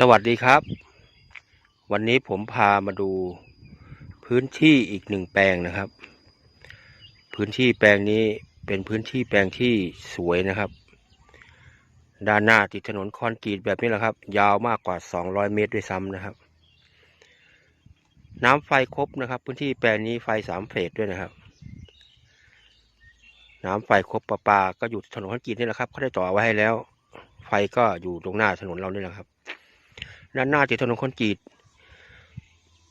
สวัสดีครับ วันนี้ผมพามาดูพื้นที่อีกหนึ่งแปลงนะครับ พื้นที่แปลงนี้เป็นพื้นที่แปลงที่สวยนะครับ ด้านหน้าติดถนนคอนกรีตแบบนี้แหละครับ ยาวมากกว่า 200 เมตรด้วยซ้ำนะครับ น้ำไฟครบนะครับ พื้นที่แปลงนี้ไฟสามเฟสด้วยนะครับ น้ำไฟครบประปาก็อยู่ถนนคอนกรีตนี่แหละครับเขาได้ต่อไว้ให้แล้ว ไฟก็อยู่ตรงหน้าถนนเรานี่แหละครับ ด้านหน้าติดถนนคอนกรีต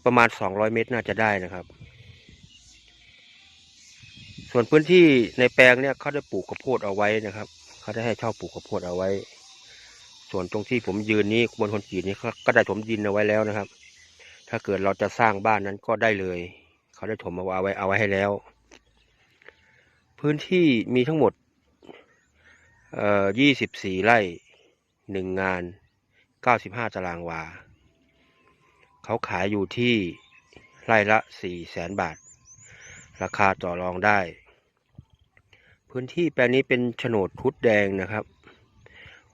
ประมาณ 200 เมตรน่าจะได้นะครับ ส่วนพื้นที่ในแปลงเนี่ยเขาได้ปลูกข้าวโพดเอาไว้นะครับเขาได้ให้เช่าปลูกข้าวโพดเอาไว้ ส่วนตรงที่ผมยืนนี้บนคอนกรีตนี้เขาก็ได้ถมดินเอาไว้แล้วนะครับ ถ้าเกิดเราจะสร้างบ้านนั้นก็ได้เลย เขาได้ถมเอาไว้เอาไว้ให้แล้ว พื้นที่มีทั้งหมดเอ่อ24 ไร่หนึ่งงาน 95 ตารางวา เขาขายอยู่ที่ไร่ละ4แสนบาท ราคาต่อรองได้ พื้นที่แปลงนี้เป็นโฉนดพุดแดงนะครับ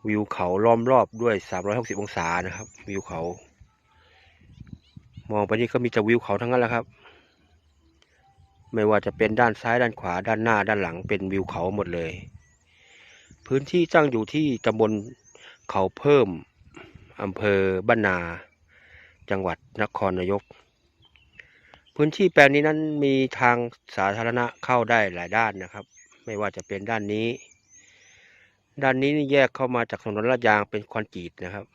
วิวเขาล้อมรอบด้วย 360 องศานะครับ วิวเขา มองไปนี่ก็มีแต่วิวเขาทั้งนั้นแหละครับ ไม่ว่าจะเป็นด้านซ้ายด้านขวาด้านหน้าด้านหลังเป็นวิวเขาหมดเลย พื้นที่ตั้งอยู่ที่ตำบลเขาเพิ่ม อำเภอบ้านนา จังหวัดนครนายก พื้นที่แปลงนี้นั้นมีทางสาธารณะเข้าได้หลายด้านนะครับ ไม่ว่าจะเป็นด้านนี้ ด้านนี้นี่แยกเข้ามาจากถนนลาดยางเป็นคอนกรีตนะครับ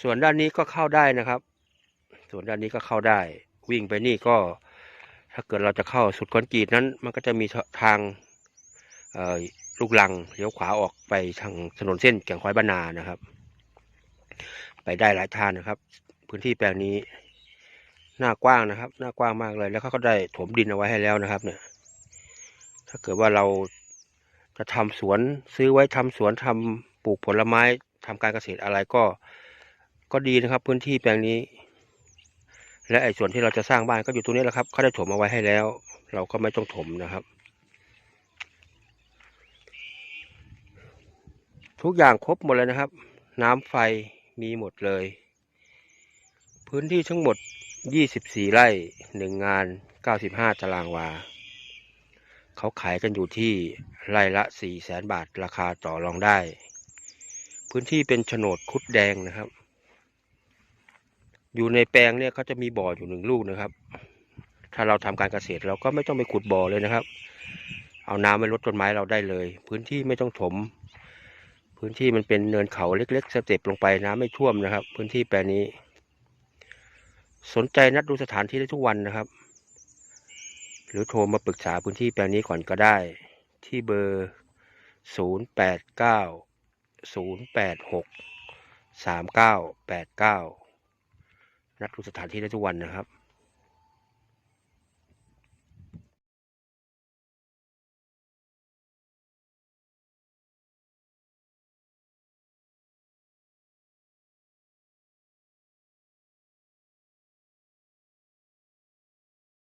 ส่วนด้านนี้ก็เข้าได้นะครับ ส่วนด้านนี้ก็เข้าได้ วิ่งไปนี่ก็ ถ้าเกิดเราจะเข้าสุดคอนกรีตนั้น มันก็จะมีทางเอ่อ ลูกลังเลี้ยวขวาออกไปทางถนนเส้นแก่งคอยบ้านนานะครับ ไปได้หลายทางนะครับ พื้นที่แปลงนี้หน้ากว้างนะครับ หน้ากว้างมากเลย แล้วเขาก็ได้ถมดินเอาไว้ให้แล้วนะครับ เนี่ย ถ้าเกิดว่าเราจะทำสวนซื้อไว้ทำสวนทำปลูกผลไม้ทำการเกษตรอะไรก็ก็ดีนะครับ พื้นที่แปลงนี้ และไอ้ส่วนที่เราจะสร้างบ้านก็อยู่ตรงนี้แหละครับเขาได้ถมเอาไว้ให้แล้ว เราก็ไม่ต้องถมนะครับ ทุกอย่างครบหมดเลยนะครับ น้ำไฟมีหมดเลย พื้นที่ทั้งหมด 24 ไร่1งาน 95 ตารางวา เขาขายกันอยู่ที่ไร่ละ4แสนบาทราคาต่อรองได้ พื้นที่เป็นโฉนดคุดแดงนะครับ อยู่ในแปลงเนี่ยเขาจะมีบ่ออยู่หนึ่งลูกนะครับ ถ้าเราทำการเกษตรเราก็ไม่ต้องไปขุดบ่อเลยนะครับ เอาน้ำไปลดต้นไม้เราได้เลย พื้นที่ไม่ต้องถม พื้นที่มันเป็นเนินเขาเล็ก ๆ สเต็ปลงไปน้ำไม่ท่วมนะครับ พื้นที่แปลงนี้ สนใจนัดดูสถานที่ได้ทุกวันนะครับ หรือโทรมาปรึกษาพื้นที่แปลงนี้ก่อนก็ได้ ที่เบอร์ 0 8 9 0 8 6 3 9 8 9 นัดดูสถานที่ได้ทุกวันนะครับ